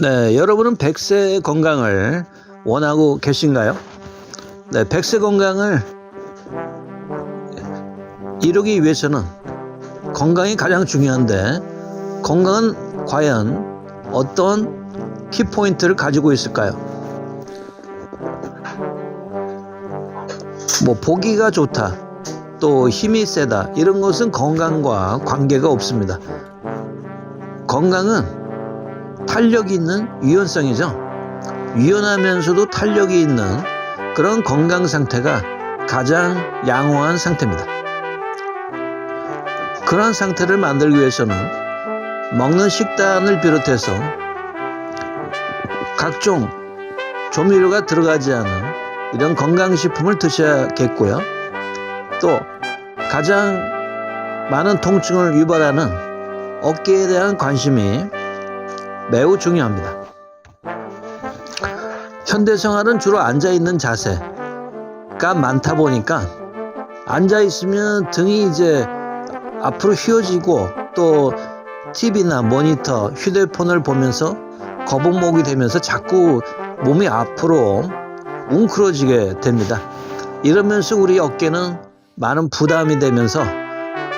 네, 여러분은 100세 건강을 원하고 계신가요? 네, 100세 건강을 이루기 위해서는 건강이 가장 중요한데 건강은 과연 어떤 키포인트를 가지고 있을까요? 뭐 보기가 좋다, 또 힘이 세다 이런 것은 건강과 관계가 없습니다. 건강은 탄력이 있는 유연성이죠. 유연하면서도 탄력이 있는 그런 건강 상태가 가장 양호한 상태입니다. 그런 상태를 만들기 위해서는 먹는 식단을 비롯해서 각종 조미료가 들어가지 않은 이런 건강식품을 드셔야겠고요. 또 가장 많은 통증을 유발하는 어깨에 대한 관심이 매우 중요합니다. 현대 생활은 주로 앉아 있는 자세가 많다 보니까 앉아 있으면 등이 이제 앞으로 휘어지고 또 TV나 모니터, 휴대폰을 보면서 거북목이 되면서 자꾸 몸이 앞으로 웅크러지게 됩니다. 이러면서 우리 어깨는 많은 부담이 되면서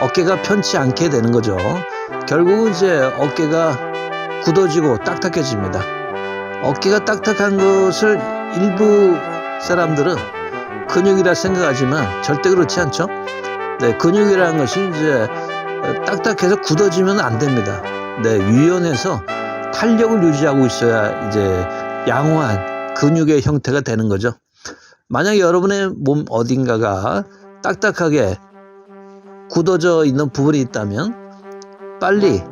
어깨가 편치 않게 되는 거죠. 결국은 이제 어깨가 굳어지고 딱딱해집니다. 어깨가 딱딱한 것을 일부 사람들은 근육이라 생각하지만 절대 그렇지 않죠. 네, 근육이라는 것이 이제 딱딱해서 굳어지면 안 됩니다. 네, 유연해서 탄력을 유지하고 있어야 이제 양호한 근육의 형태가 되는 거죠. 만약 여러분의 몸 어딘가가 딱딱하게 굳어져 있는 부분이 있다면 빨리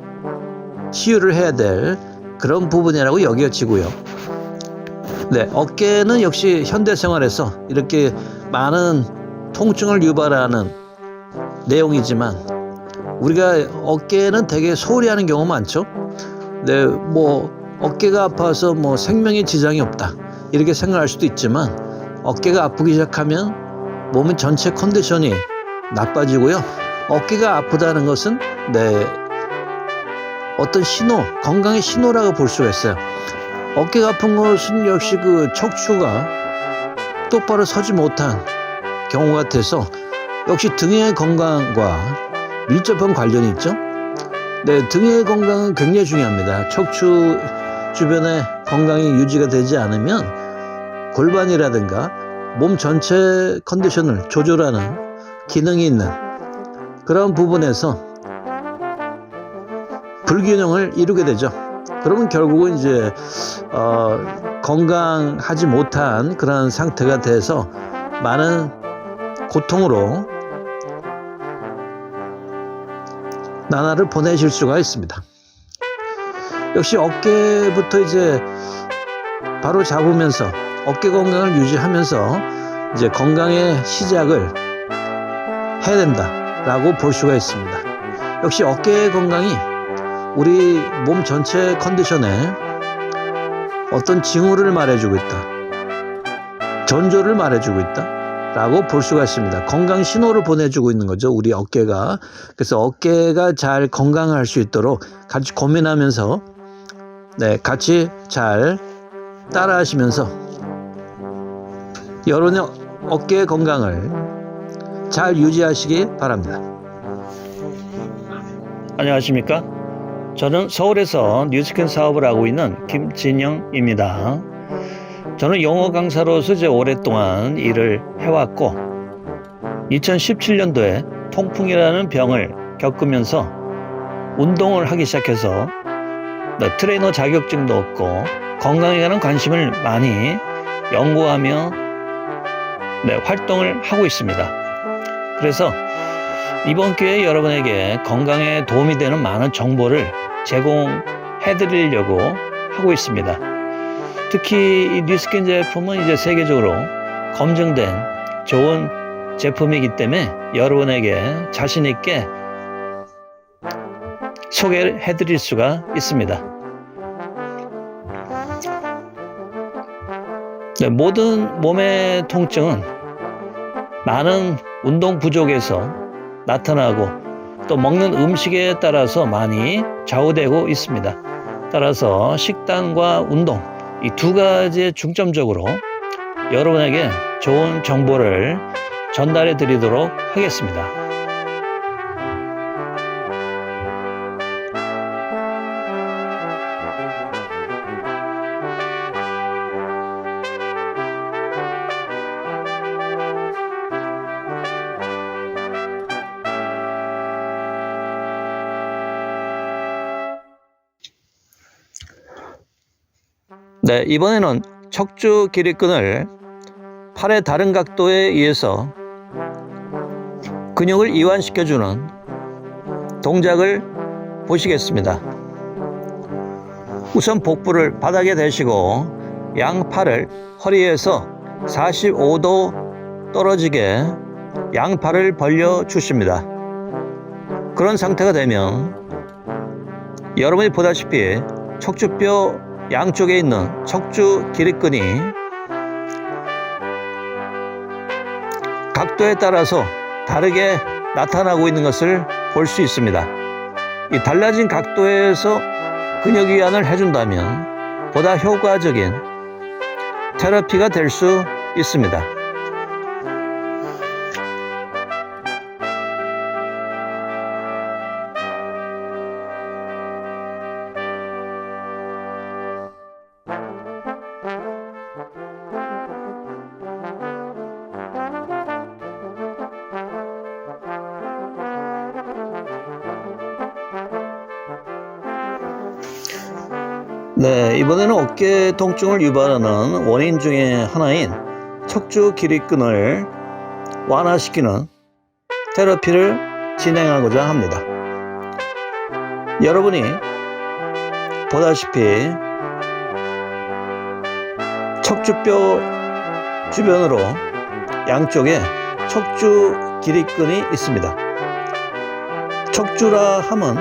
치유를 해야 될 그런 부분이라고 여겨지고요. 네, 어깨는 역시 현대 생활에서 이렇게 많은 통증을 유발하는 내용이지만 우리가 어깨는 되게 소홀히 하는 경우가 많죠. 네, 뭐 어깨가 아파서 뭐 생명에 지장이 없다 이렇게 생각할 수도 있지만 어깨가 아프기 시작하면 몸의 전체 컨디션이 나빠지고요. 어깨가 아프다는 것은 네 어떤 신호, 건강의 신호라고 볼 수가 있어요. 어깨가 아픈 것은 역시 그 척추가 똑바로 서지 못한 경우 같아서 역시 등의 건강과 밀접한 관련이 있죠. 네, 등의 건강은 굉장히 중요합니다. 척추 주변의 건강이 유지가 되지 않으면 골반이라든가 몸 전체 컨디션을 조절하는 기능이 있는 그런 부분에서 불균형을 이루게 되죠. 그러면 결국은 이제 어, 건강하지 못한 그런 상태가 돼서 많은 고통으로 나날을 보내실 수가 있습니다. 역시 어깨부터 이제 바로 잡으면서 어깨 건강을 유지하면서 이제 건강의 시작을 해야 된다라고 볼 수가 있습니다. 역시 어깨의 건강이 우리 몸 전체 컨디션에 어떤 징후를 말해주고 있다. 전조를 말해주고 있다. 라고 볼 수가 있습니다. 건강 신호를 보내주고 있는 거죠. 우리 어깨가. 그래서 어깨가 잘 건강할 수 있도록 같이 고민하면서 네, 같이 잘 따라 하시면서 여러분의 어깨 건강을 잘 유지하시기 바랍니다. 안녕하십니까? 저는 서울에서 뉴스캔 사업을 하고 있는 김진영입니다. 저는 영어 강사로서 이제 오랫동안 일을 해왔고, 2017년도에 통풍이라는 병을 겪으면서 운동을 하기 시작해서 네, 트레이너 자격증도 얻고 건강에 관한 관심을 많이 연구하며 네, 활동을 하고 있습니다. 그래서 이번 기회에 여러분에게 건강에 도움이 되는 많은 정보를 제공해 드리려고 하고 있습니다. 특히 이 뉴스킨 제품은 이제 세계적으로 검증된 좋은 제품이기 때문에 여러분에게 자신 있게 소개를 해 드릴 수가 있습니다. 네, 모든 몸의 통증은 많은 운동 부족에서 나타나고 또 먹는 음식에 따라서 많이 좌우되고 있습니다. 따라서 식단과 운동 이 두 가지에 중점적으로 여러분에게 좋은 정보를 전달해 드리도록 하겠습니다. 네, 이번에는 척추 기립근을 팔의 다른 각도에 의해서 근육을 이완시켜주는 동작을 보시겠습니다. 우선 복부를 바닥에 대시고 양팔을 허리에서 45도 떨어지게 양팔을 벌려 주십니다. 그런 상태가 되면 여러분이 보다시피 척추뼈 양쪽에 있는 척추 기립근이 각도에 따라서 다르게 나타나고 있는 것을 볼 수 있습니다. 이 달라진 각도에서 근육 이완을 해준다면 보다 효과적인 테라피가 될 수 있습니다. 네, 이번에는 어깨 통증을 유발하는 원인 중에 하나인 척추 기립근을 완화시키는 테라피를 진행하고자 합니다. 여러분이 보다시피 척추뼈 주변으로 양쪽에 척추 기립근이 있습니다. 척추라 함은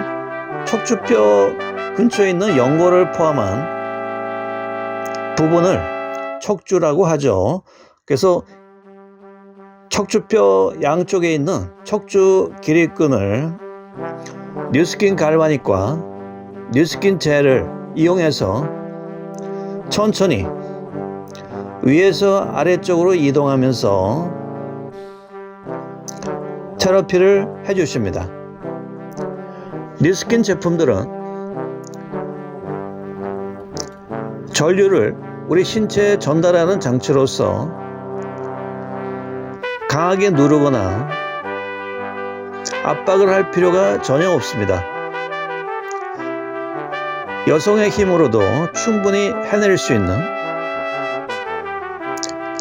척추뼈 근처에 있는 연골을 포함한 부분을 척추라고 하죠. 그래서 척추뼈 양쪽에 있는 척추 기립근을 뉴스킨 갈바닉과 뉴스킨 젤을 이용해서 천천히 위에서 아래쪽으로 이동하면서 테라피를 해주십니다. 뉴스킨 제품들은 전류를 우리 신체에 전달하는 장치로서 강하게 누르거나 압박을 할 필요가 전혀 없습니다. 여성의 힘으로도 충분히 해낼 수 있는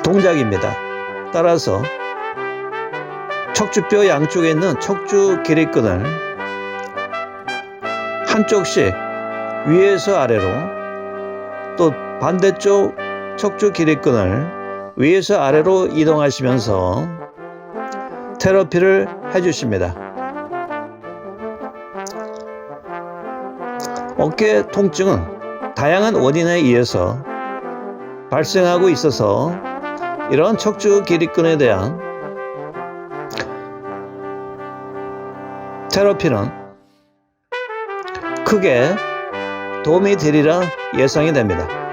동작입니다. 따라서 척추뼈 양쪽에 있는 척추 기립근을 한쪽씩 위에서 아래로 또 반대쪽 척추 기립근을 위에서 아래로 이동하시면서 테라피를 해주십니다. 어깨 통증은 다양한 원인에 의해서 발생하고 있어서 이런 척추 기립근에 대한 테라피는 크게 도움이 되리라 예상이 됩니다.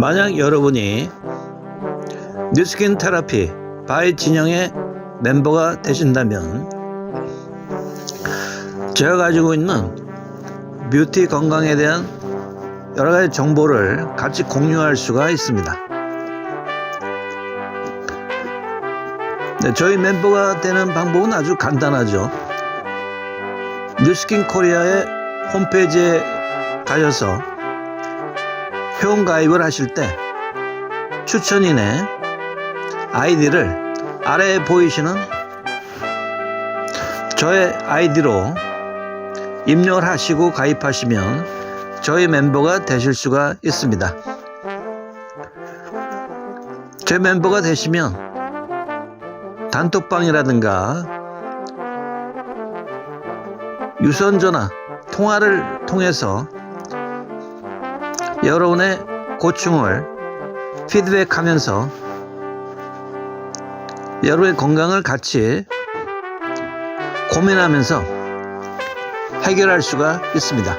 만약 여러분이 뉴스킨 테라피 바이 진영의 멤버가 되신다면 제가 가지고 있는 뷰티 건강에 대한 여러 가지 정보를 같이 공유할 수가 있습니다. 네, 저희 멤버가 되는 방법은 아주 간단하죠. 뉴스킨 코리아의 홈페이지에 가셔서 회원 가입을 하실 때 추천인에 아이디를 아래에 보이시는 저의 아이디로 입력을 하시고 가입하시면 저희 멤버가 되실 수가 있습니다. 제 멤버가 되시면 단톡방이라든가 유선전화 통화를 통해서 여러분의 고충을 피드백하면서 여러분의 건강을 같이 고민하면서 해결할 수가 있습니다.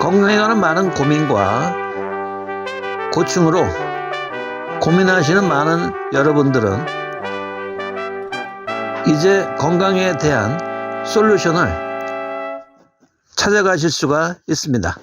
건강에 관한 많은 고민과 고충으로 고민하시는 많은 여러분들은 이제 건강에 대한 솔루션을 찾아가실 수가 있습니다.